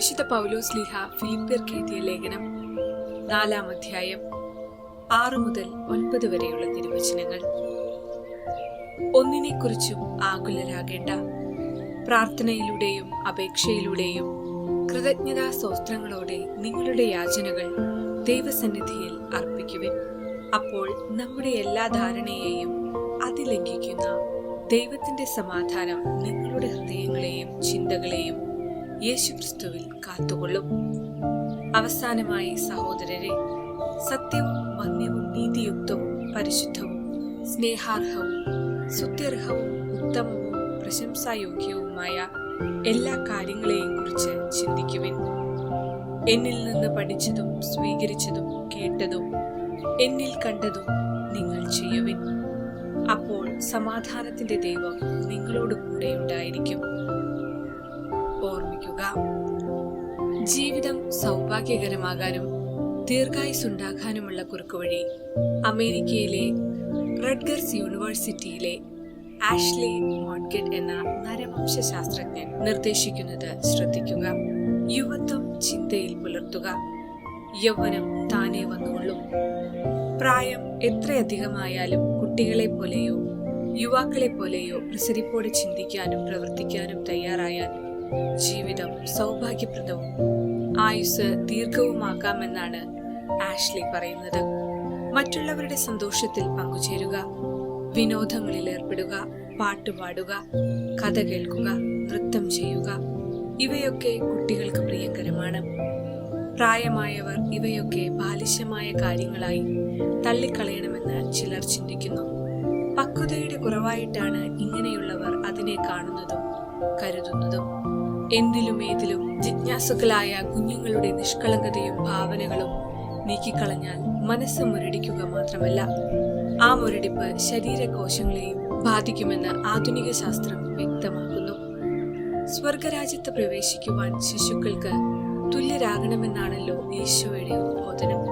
വിശുദ്ധ പൗലോസ് ലിഹ ഫിലിപ്പിയർക്ക് എഴുതിയ ലേഖനം നാലാം അധ്യായം ആറ് മുതൽ ഒൻപത് വരെയുള്ള തിരുവചനങ്ങൾ. ഒന്നിനെക്കുറിച്ചും ആകുലരാകേണ്ട പ്രാർത്ഥനയിലൂടെയും അപേക്ഷയിലൂടെയും കൃതജ്ഞതാ സ്തോത്രങ്ങളോടെ നിങ്ങളുടെ യാചനകൾ ദൈവസന്നിധിയിൽ അർപ്പിക്കുവിൻ. അപ്പോൾ നമ്മുടെ എല്ലാ ധാരണയെയും അതിലംഘിക്കുന്ന ദൈവത്തിന്റെ സമാധാനം നിങ്ങളുടെ ഹൃദയങ്ങളെയും ചിന്തകളെയും യേശുക്രിസ്തുവിൽ കാത്തുകൊള്ളും. അവസാനമായി സഹോദരരെ സത്യവും വന്യവും നീതിയുക്തവും പരിശുദ്ധവും സ്നേഹാർഹവും സുത്യർഹവും ഉത്തമവും പ്രശംസായോഗ്യവുമായ എല്ലാ കാര്യങ്ങളെയും കുറിച്ച് ചിന്തിക്കുവിൻ. എന്നിൽ നിന്ന് പഠിച്ചതും സ്വീകരിച്ചതും കേട്ടതും എന്നിൽ കണ്ടതും നിങ്ങൾ ചെയ്യുവിൻ. അപ്പോൾ സമാധാനത്തിന്റെ ദൈവം നിങ്ങളോട് കൂടെ ഉണ്ടായിരിക്കും. ഓർമ്മിക്കുക. ജീവിതം സൗഭാഗ്യകരമാകാനും ദീർഘായുസുണ്ടാകാനുമുള്ള കുറുക്കുവഴി അമേരിക്കയിലെ റഡ്ഗർസ് യൂണിവേഴ്സിറ്റിയിലെ ആഷ്ലി മോഡ്ഗറ്റ് എന്ന നരവംശ ശാസ്ത്രജ്ഞൻ നിർദ്ദേശിക്കുന്നത് ശ്രദ്ധിക്കുക. യുവത്വം ചിന്തയിൽ പുലർത്തുക. യൗവനം താനേ വന്നുകൊള്ളും. പ്രായം എത്രയധികമായാലും കുട്ടികളെ പോലെയോ യുവാക്കളെ പോലെയോ പ്രസരിപ്പോടെ ചിന്തിക്കാനും പ്രവർത്തിക്കാനും തയ്യാറായാൽ ജീവിതം സൗഭാഗ്യപ്രദവും ആയുസ് ദീർഘവുമാക്കാമെന്നാണ് ആഷ്ലി പറയുന്നത്. മറ്റുള്ളവരുടെ സന്തോഷത്തിൽ പങ്കുചേരുക വിനോദങ്ങളിൽ ഏർപ്പെടുക പാട്ടുപാടുക കഥ കേൾക്കുക നൃത്തം ചെയ്യുക ഇവയൊക്കെ കുട്ടികൾക്ക് പ്രിയങ്കരമാണ്. പ്രായമായവർ ഇവയൊക്കെ ബാലിശമായ കാര്യങ്ങളായി തള്ളിക്കളയണമെന്ന് ചിലർ ചിന്തിക്കുന്നു. പക്വതയുടെ കുറവായിട്ടാണ് ഇങ്ങനെയുള്ളവർ അതിനെ കാണുന്നതും കരുതുന്നതും. എന്തിലും ഏതിലും ജിജ്ഞാസുക്കളായ കുഞ്ഞുങ്ങളുടെ നിഷ്കളങ്കതയും ഭാവനകളും നീക്കിക്കളഞ്ഞാൽ മനസ്സ് മുരടിക്കുക മാത്രമല്ല ആ മുരടിപ്പ് ശരീരകോശങ്ങളെയും ബാധിക്കുമെന്ന് ആധുനിക ശാസ്ത്രം വ്യക്തമാക്കുന്നു. സ്വർഗരാജ്യത്ത് പ്രവേശിക്കുവാൻ ശിശുക്കൾക്ക് തുല്യരാകണമെന്നാണല്ലോ ഈശോയുടെ ഉദ്ബോധനം.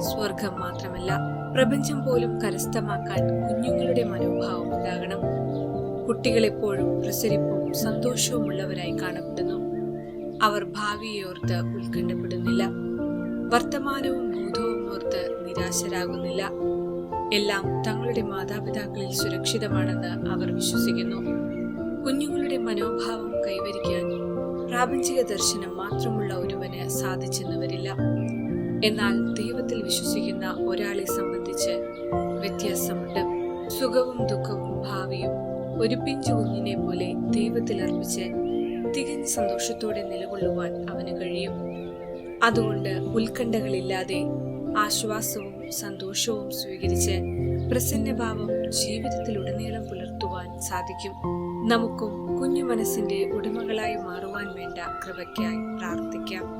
സ്വർഗം മാത്രമല്ല പ്രപഞ്ചം പോലും കരസ്ഥമാക്കാൻ കുഞ്ഞുങ്ങളുടെ മനോഭാവം ഉണ്ടാകണം. കുട്ടികളെപ്പോഴും പ്രസരിപ്പും സന്തോഷവുമുള്ളവരായി കാണപ്പെടുന്നു. അവർ ഭാവിയെ ഓർത്ത് ഉത്കണ്ഠപ്പെടുന്നില്ല. വർത്തമാനവും ഭൂതവും ഓർത്ത് നിരാശരാകുന്നില്ല. എല്ലാം തങ്ങളുടെ മാതാപിതാക്കളിൽ സുരക്ഷിതമാണെന്ന് അവർ വിശ്വസിക്കുന്നു. കുഞ്ഞുങ്ങളുടെ മനോഭാവം കൈവരിക്കാൻ പ്രാപഞ്ചിക ദർശനം മാത്രമുള്ള ഒരുവന് സാധിച്ചെന്ന് വരില്ല എന്നാൽ ദൈവത്തിൽ വിശ്വസിക്കുന്ന ഒരാളെ സംബന്ധിച്ച് വ്യത്യാസമുണ്ട്. സുഖവും ദുഃഖവും ഭാവിയും ഒരു പിഞ്ചു കുഞ്ഞിനെ പോലെ ദൈവത്തിൽ അർപ്പിച്ച് തികഞ്ഞ സന്തോഷത്തോടെ നിലകൊള്ളുവാൻ അവന് കഴിയും. അതുകൊണ്ട് ഉത്കണ്ഠകളില്ലാതെ ആശ്വാസവും സന്തോഷവും സ്വീകരിച്ച് പ്രസന്നഭാവം ജീവിതത്തിലുടനീളം പുലർത്തുവാൻ സാധിക്കും. നമുക്കും കുഞ്ഞു മനസ്സിന്റെ ഉടമകളായി മാറുവാൻ വേണ്ട കൃപയ്ക്കായി പ്രാർത്ഥിക്കാം.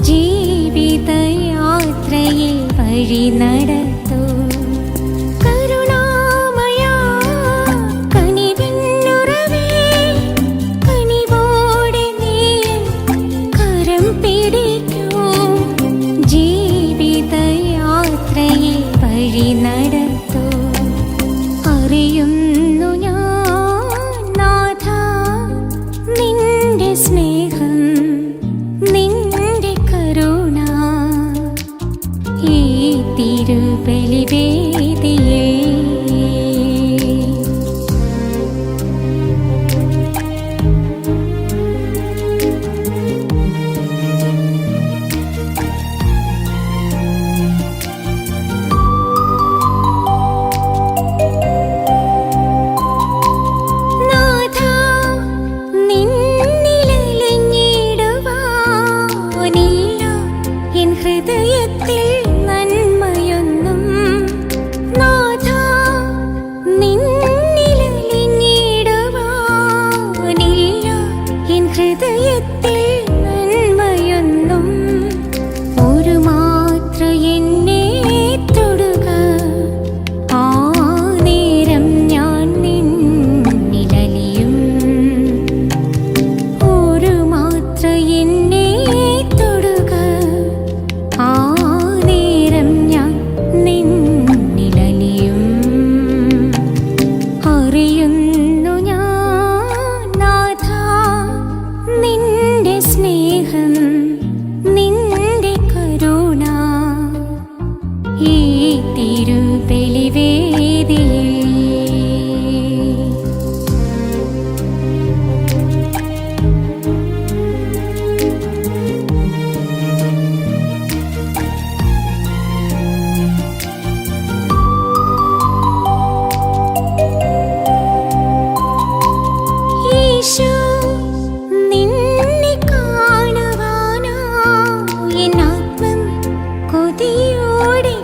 ജീവിതയാത്രയിൽ വഴി നട 离别。ஓடி